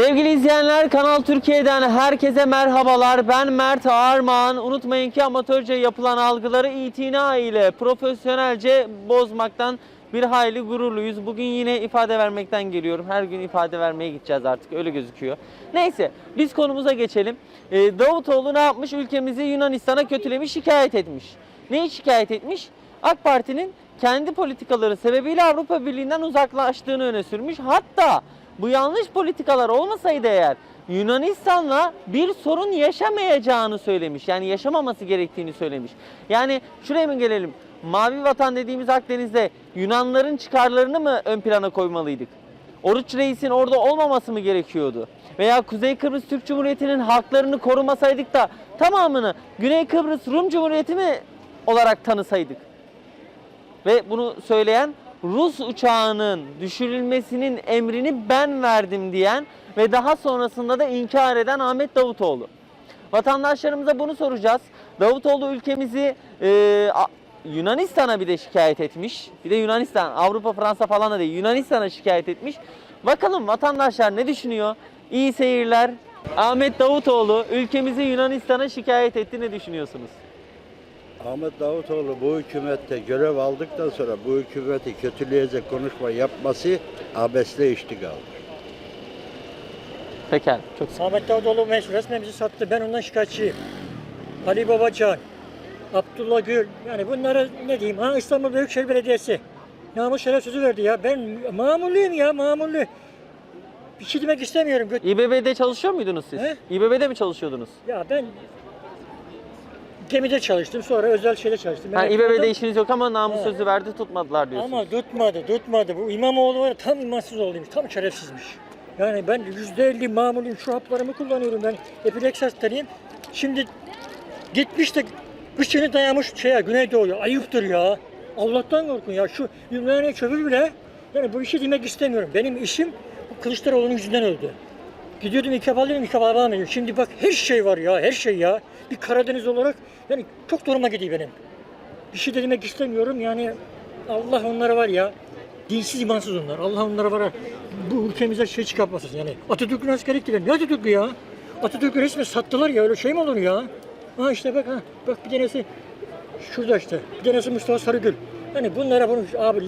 Sevgili izleyenler Kanal Türkiye'den herkese merhabalar. Ben Mert Armağan. Unutmayın ki amatörce yapılan algıları itina ile profesyonelce bozmaktan bir hayli gururluyuz. Bugün yine ifade vermekten geliyorum. Her gün ifade vermeye gideceğiz artık öyle gözüküyor. Neyse biz konumuza geçelim. Ee, Davutoğlu ne yapmış? Ülkemizi Yunanistan'a kötülemiş, şikayet etmiş. Neyi şikayet etmiş? AK Parti'nin kendi politikaları sebebiyle Avrupa Birliği'nden uzaklaştığını öne sürmüş. Hatta bu yanlış politikalar olmasaydı eğer Yunanistan'la bir sorun yaşamayacağını söylemiş. Yani yaşamaması gerektiğini söylemiş. Yani şuraya mı gelelim? Mavi vatan dediğimiz Akdeniz'de Yunanların çıkarlarını mı ön plana koymalıydık? Oruç Reis'in orada olmaması mı gerekiyordu? Veya Kuzey Kıbrıs Türk Cumhuriyeti'nin haklarını korumasaydık da tamamını Güney Kıbrıs Rum Cumhuriyeti mi olarak tanısaydık? Ve bunu söyleyen Rus uçağının düşürülmesinin emrini ben verdim diyen ve daha sonrasında da inkar eden Ahmet Davutoğlu. Vatandaşlarımıza bunu soracağız. Davutoğlu ülkemizi e, Yunanistan'a bir de şikayet etmiş. Bir de Yunanistan, Avrupa, Fransa falan da değil. Yunanistan'a şikayet etmiş. Bakalım vatandaşlar ne düşünüyor? İyi seyirler. Ahmet Davutoğlu ülkemizi Yunanistan'a şikayet etti. Ne düşünüyorsunuz? Ahmet Davutoğlu bu hükümette görev aldıktan sonra bu hükümeti kötüleyecek konuşma yapması abesle iştigaldir. Pekala. Çok sağ Ahmet Davutoğlu meşhur resmen bizi sattı. Ben ondan şikayetçiyim. Ali Babacan, Abdullah Gül. Yani bunlara ne diyeyim? Ha İstanbul Büyükşehir Belediyesi. Namus şeref sözü verdi ya. Ben mamulluyum ya mamullü. Bir şey demek istemiyorum. Gö- İBB'de çalışıyor muydunuz siz? He? İBB'de mi çalışıyordunuz? Ya ben gemide çalıştım. Sonra özel şeyde çalıştım. Ha, Ben İBB'de yapmadım. işiniz yok ama namus He. sözü verdi tutmadılar diyorsunuz. Ama tutmadı, tutmadı. Bu İmamoğlu var ya, tam imansız olduymuş, tam şerefsizmiş. Yani ben yüzde elli mamulüm, şu haplarımı kullanıyorum ben. Epileksi hastalıyım. Şimdi gitmiş de kışını dayamış şeye, Güneydoğu'ya. Ayıptır ya. Allah'tan korkun ya. Şu Ümraniye çöpü bile, yani bu işi demek istemiyorum. Benim işim bu Kılıçdaroğlu'nun yüzünden öldü. Gidiyordum iki alayım, iki alamıyorum. Şimdi bak her şey var ya, her şey ya. Bir Karadeniz olarak yani çok duruma gidiyor benim. Bir şey de demek istemiyorum yani Allah onlara var ya dinsiz imansız onlar. Allah onlara var ya bu ülkemize şey çıkartmasın yani. Atatürk'ün askerlik diler. Ne Atatürk'ü ya? Atatürk'ü resmen sattılar ya öyle şey mi olur ya? Ha işte bak ha bak bir tanesi şurada işte. Bir tanesi Mustafa Sarıgül. Yani bunlara bunu abi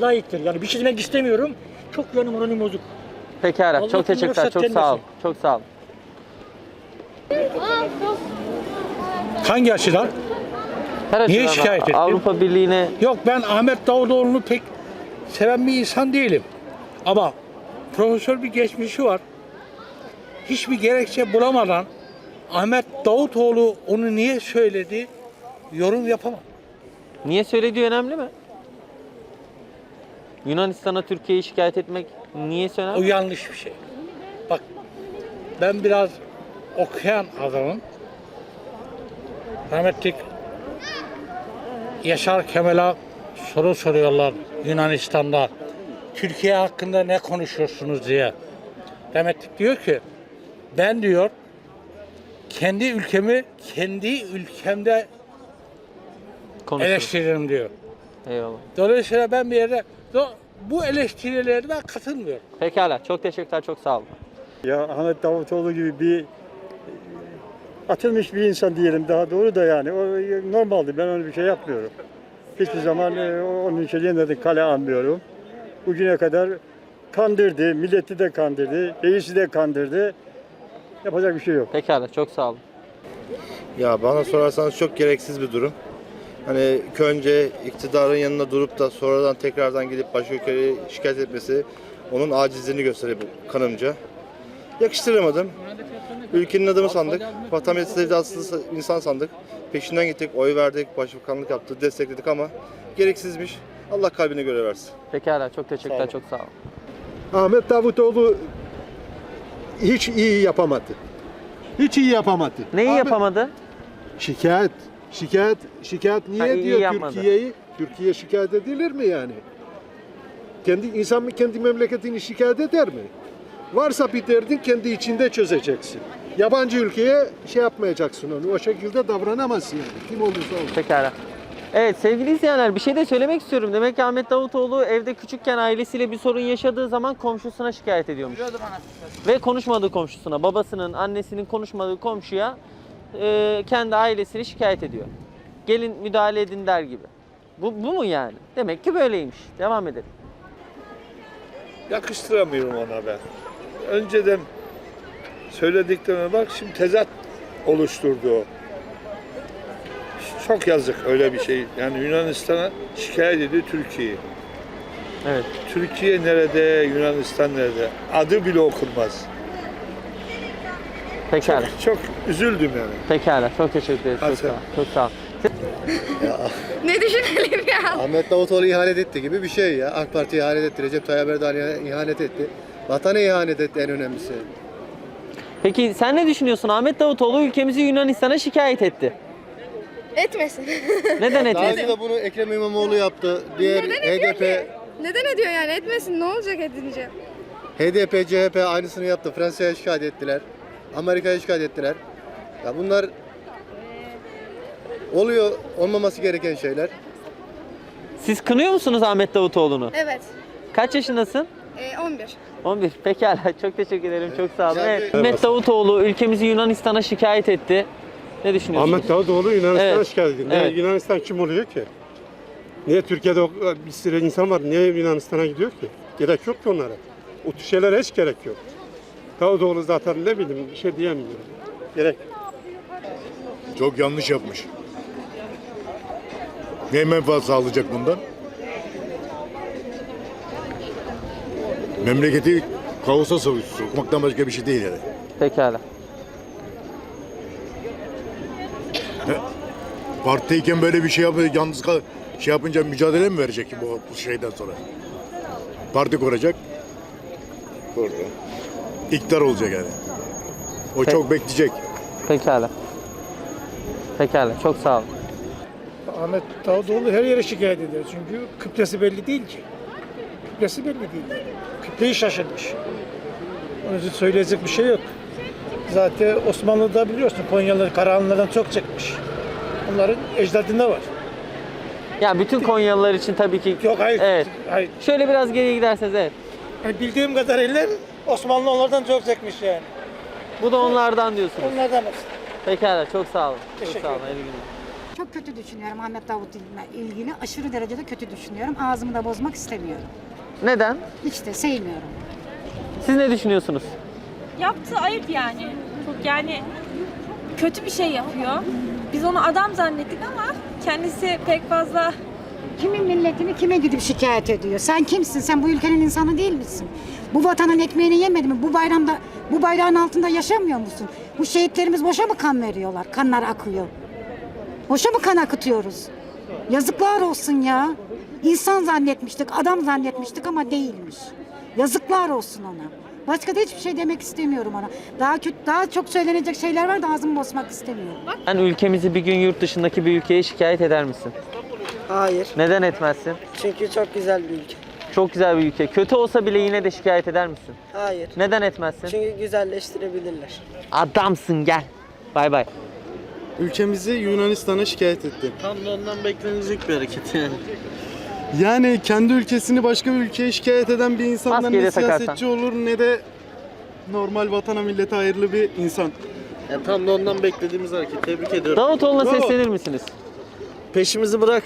layıktır. Yani bir şey demek istemiyorum. Çok yani moralim bozuk. Pekala. Allah çok teşekkürler. Çok sağ ol. Çok sağ ol. Hangi açıdan? Her Niye açıdan şikayet ettin? Avrupa Birliği'ne Yok ben Ahmet Davutoğlu'nu pek seven bir insan değilim. Ama profesör bir geçmişi var. Hiçbir gerekçe bulamadan Ahmet Davutoğlu onu niye söyledi yorum yapamam. niye söylediği önemli mi? Yunanistan'a Türkiye'yi şikayet etmek niye O önemli? yanlış bir şey. Bak ben biraz okuyan adamım. Rahmetli Yaşar Kemal'a soru soruyorlar Yunanistan'da. Türkiye hakkında ne konuşuyorsunuz diye. Rahmetli diyor ki ben diyor kendi ülkemi kendi ülkemde Konuşuruz. eleştiririm diyor. Eyvallah. Dolayısıyla ben bir yerde do- bu eleştirilerine ben katılmıyorum. Pekala. Çok teşekkürler. Çok sağ olun. Ya Ahmet Davutoğlu gibi bir e, atılmış bir insan diyelim daha doğru da yani o normaldi ben öyle bir şey yapmıyorum. Hiçbir zaman e, onun şeyine de kale almıyorum. Bugüne kadar kandırdı, milleti de kandırdı, reisi de kandırdı. Yapacak bir şey yok. Pekala. Çok sağ olun. Ya bana sorarsanız çok gereksiz bir durum. Hani önce iktidarın yanında durup da sonradan tekrardan gidip başka ülkeye şikayet etmesi onun acizliğini gösteriyor bu kanımca. Yakıştıramadım. Ülkenin adamı sandık. Vatan milleti sevdası insan sandık. Peşinden gittik, oy verdik, başbakanlık yaptı, destekledik ama gereksizmiş. Allah kalbine göre versin. Pekala. Çok teşekkürler. Çok sağ olun. Ahmet Davutoğlu hiç iyi yapamadı. Hiç iyi yapamadı. Neyi Ahmet- yapamadı? Şikayet. Şikayet, şikayet niye Ha, iyi diyor yapmadı. Türkiye'yi? Türkiye şikayet edilir mi yani? Kendi insan mı kendi memleketini şikayet eder mi? Varsa bir derdin kendi içinde çözeceksin. Yabancı ülkeye şey yapmayacaksın onu. O şekilde davranamazsın yani. Kim olursa olsun. Pekala. Evet sevgili izleyenler bir şey de söylemek istiyorum. Demek ki Ahmet Davutoğlu evde küçükken ailesiyle bir sorun yaşadığı zaman komşusuna şikayet ediyormuş. Ve konuşmadığı komşusuna, babasının, annesinin konuşmadığı komşuya e, kendi ailesini şikayet ediyor. Gelin müdahale edin der gibi. Bu, bu mu yani? Demek ki böyleymiş. Devam edelim. yakıştıramıyorum ona ben. Önceden söylediklerine bak şimdi tezat oluşturdu o. Çok yazık öyle bir şey. Yani Yunanistan'a şikayet ediyor Türkiye'yi. Evet. Türkiye nerede, Yunanistan nerede? Adı bile okunmaz. Pekala. Çok üzüldüm yani. Pekala. Çok teşekkür ederiz. Çok sağ ol. Çok sağ ol. Ne düşünelim ya? Ahmet Davutoğlu ihanet etti gibi bir şey ya. AK Parti ihanet etti, Recep Tayyip Erdoğan ihanet etti. Vatana ihanet etti en önemlisi. Peki sen ne düşünüyorsun? Ahmet Davutoğlu ülkemizi Yunanistan'a şikayet etti. Etmesin. Neden Daha etmedi? önce de bunu Ekrem İmamoğlu yaptı. Diğer Neden ediyor HDP, ki? Neden ediyor yani? Etmesin. Ne olacak edince? HDP, CHP aynısını yaptı. Fransa'ya şikayet ettiler. Amerika'ya şikayet ettiler. Ya bunlar oluyor olmaması gereken şeyler. Siz kınıyor musunuz Ahmet Davutoğlu'nu? Evet. Kaç yaşındasın? Ee, 11. 11. Pekala. Çok teşekkür ederim. Çok sağ olun. Evet. Ahmet Davutoğlu ülkemizi Yunanistan'a şikayet etti. Ne düşünüyorsunuz? Ahmet Davutoğlu Yunanistan'a Evet. şikayet. Evet. Niye Yunanistan kim oluyor ki? Niye Türkiye'de o- bir sürü insan var? Niye Yunanistan'a gidiyor ki? Gerek yok ki onlara. O tür şeylere hiç gerek yok. Davutoğlu zaten ne bileyim bir şey diyemiyorum. Gerek Çok yanlış yapmış. Ne menfaat sağlayacak bundan? Memleketi kaosa so- sokmaktan başka bir şey değil yani. Pekala. Partideyken böyle bir şey yapıyor, yalnız kal- şey yapınca mücadele mi verecek bu, bu şeyden sonra? Parti kuracak. Kurdu. İktidar olacak yani. O Pe- çok bekleyecek. Pekala. Pekala. Çok sağ olun. Ahmet Davutoğlu her yere şikayet eder. Çünkü kütlesi belli değil ki. Kütlesi belli değil. Kütleyi şaşırmış. Onun için söyleyecek bir şey yok. Zaten Osmanlı'da biliyorsun Konyalı Karahanlılardan çok çekmiş. Onların ecdadında var. Ya bütün Konyalılar için tabii ki Yok hayır. Evet. hayır. Şöyle biraz geriye giderseniz evet. Yani bildiğim kadarıyla Osmanlı onlardan çok çekmiş yani. Bu da onlardan diyorsunuz. Onlardan olsun. Pekala. Çok sağ olun. Çok Teşekkür sağ olun. Hayırlı günler. Çok kötü düşünüyorum Ahmet Davut'la ilgili. Aşırı derecede kötü düşünüyorum. Ağzımı da bozmak istemiyorum. Neden? Hiç de sevmiyorum. Siz ne düşünüyorsunuz? Yaptığı ayıp yani. Çok yani kötü bir şey yapıyor. Biz onu adam zannettik ama kendisi pek fazla Kimin milletini kime gidip şikayet ediyor? Sen kimsin? Sen bu ülkenin insanı değil misin? Bu vatanın ekmeğini yemedi mi? Bu bayramda, bu bayrağın altında yaşamıyor musun? Bu şehitlerimiz boşa mı kan veriyorlar? Kanlar akıyor. Boşa mı kan akıtıyoruz? Yazıklar olsun ya. İnsan zannetmiştik, adam zannetmiştik ama değilmiş. Yazıklar olsun ona. Başka da hiçbir şey demek istemiyorum ona. Daha kötü, daha çok söylenecek şeyler var da ağzımı bozmak istemiyorum. Sen ülkemizi bir gün yurt dışındaki bir ülkeye şikayet eder misin? Hayır. Neden etmezsin? Çünkü çok güzel bir ülke. Çok güzel bir ülke. Kötü olsa bile yine de şikayet eder misin? Hayır. Neden etmezsin? Çünkü güzelleştirebilirler. Adamsın gel. Bay bay. Ülkemizi Yunanistan'a şikayet etti. Tam da ondan beklenecek bir hareket yani. Yani kendi ülkesini başka bir ülkeye şikayet eden bir insandan Maskeyi de ne takarsan. siyasetçi olur ne de normal vatana millete hayırlı bir insan. tam da ondan beklediğimiz hareket. Tebrik ediyorum. Davutoğlu'na Bravo. seslenir misiniz? Peşimizi bırak.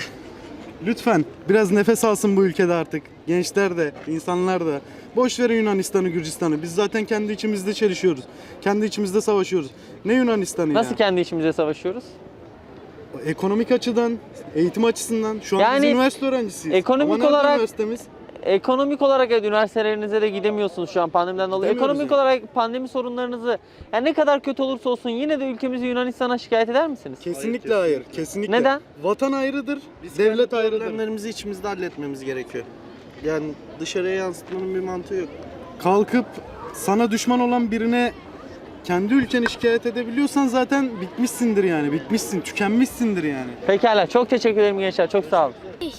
Lütfen biraz nefes alsın bu ülkede artık. Gençler de, insanlar da. Boş verin Yunanistan'ı, Gürcistan'ı. Biz zaten kendi içimizde çelişiyoruz. Kendi içimizde savaşıyoruz. Ne Yunanistan'ı Nasıl ya? kendi içimize savaşıyoruz? Ekonomik açıdan, eğitim açısından. Şu an Yani biz üniversite öğrencisiyiz. ekonomik Ama nerede olarak- üniversitemiz? Ekonomik olarak evet, üniversitelerinize de gidemiyorsunuz şu an pandemiden dolayı. Ekonomik yani. olarak pandemi sorunlarınızı yani ne kadar kötü olursa olsun yine de ülkemizi Yunanistan'a şikayet eder misiniz? Kesinlikle hayır, kesinlikle. Neden? Vatan ayrıdır, devlet ayrıdır. Problemlerimizi içimizde halletmemiz gerekiyor. Yani dışarıya yansıtmanın bir mantığı yok. Kalkıp sana düşman olan birine kendi ülkeni şikayet edebiliyorsan zaten bitmişsindir yani. Bitmişsin, tükenmişsindir yani. Pekala çok teşekkür ederim gençler çok sağ olun.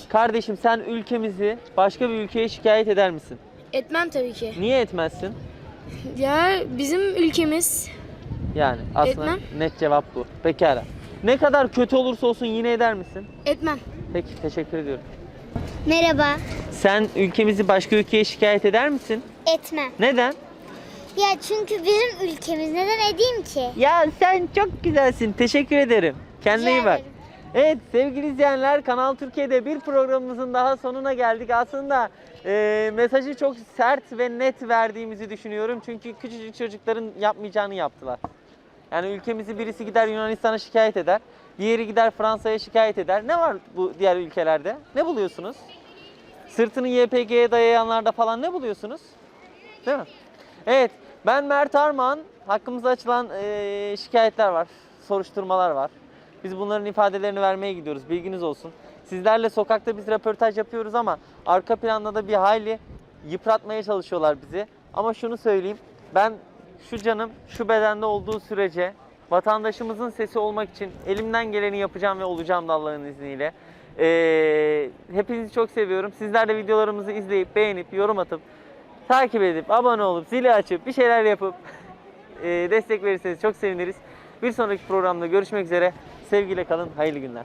Kardeşim sen ülkemizi başka bir ülkeye şikayet eder misin? Etmem tabii ki. Niye etmezsin? Ya bizim ülkemiz Yani aslında Etmem. net cevap bu. Pekala. Ne kadar kötü olursa olsun yine eder misin? etmem. Peki teşekkür ediyorum. Merhaba. Sen ülkemizi başka ülkeye şikayet eder misin? Etmem. Neden? Ya çünkü bizim ülkemiz neden edeyim ki? Ya sen çok güzelsin. Teşekkür ederim. Kendine Rica iyi bak. ederim. Evet sevgili izleyenler Kanal Türkiye'de bir programımızın daha sonuna geldik. Aslında e, mesajı çok sert ve net verdiğimizi düşünüyorum. Çünkü küçücük çocukların yapmayacağını yaptılar. Yani ülkemizi birisi gider Yunanistan'a şikayet eder. Diğeri gider Fransa'ya şikayet eder. Ne var bu diğer ülkelerde? Ne buluyorsunuz? Sırtını YPG'ye dayayanlarda falan ne buluyorsunuz? Değil mi? Evet, ben Mert Armağan. Hakkımızda açılan eee, şikayetler var, soruşturmalar var. Biz bunların ifadelerini vermeye gidiyoruz, bilginiz olsun. Sizlerle sokakta biz röportaj yapıyoruz ama arka planda da bir hayli yıpratmaya çalışıyorlar bizi. Ama şunu söyleyeyim, ben şu canım şu bedende olduğu sürece vatandaşımızın sesi olmak için elimden geleni yapacağım ve olacağım da Allah'ın izniyle. Eee, hepinizi çok seviyorum. Sizler de videolarımızı izleyip, beğenip, yorum atıp takip edip, abone olup, zili açıp, bir şeyler yapıp e, destek verirseniz çok seviniriz. Bir sonraki programda görüşmek üzere. Sevgiyle kalın, hayırlı günler.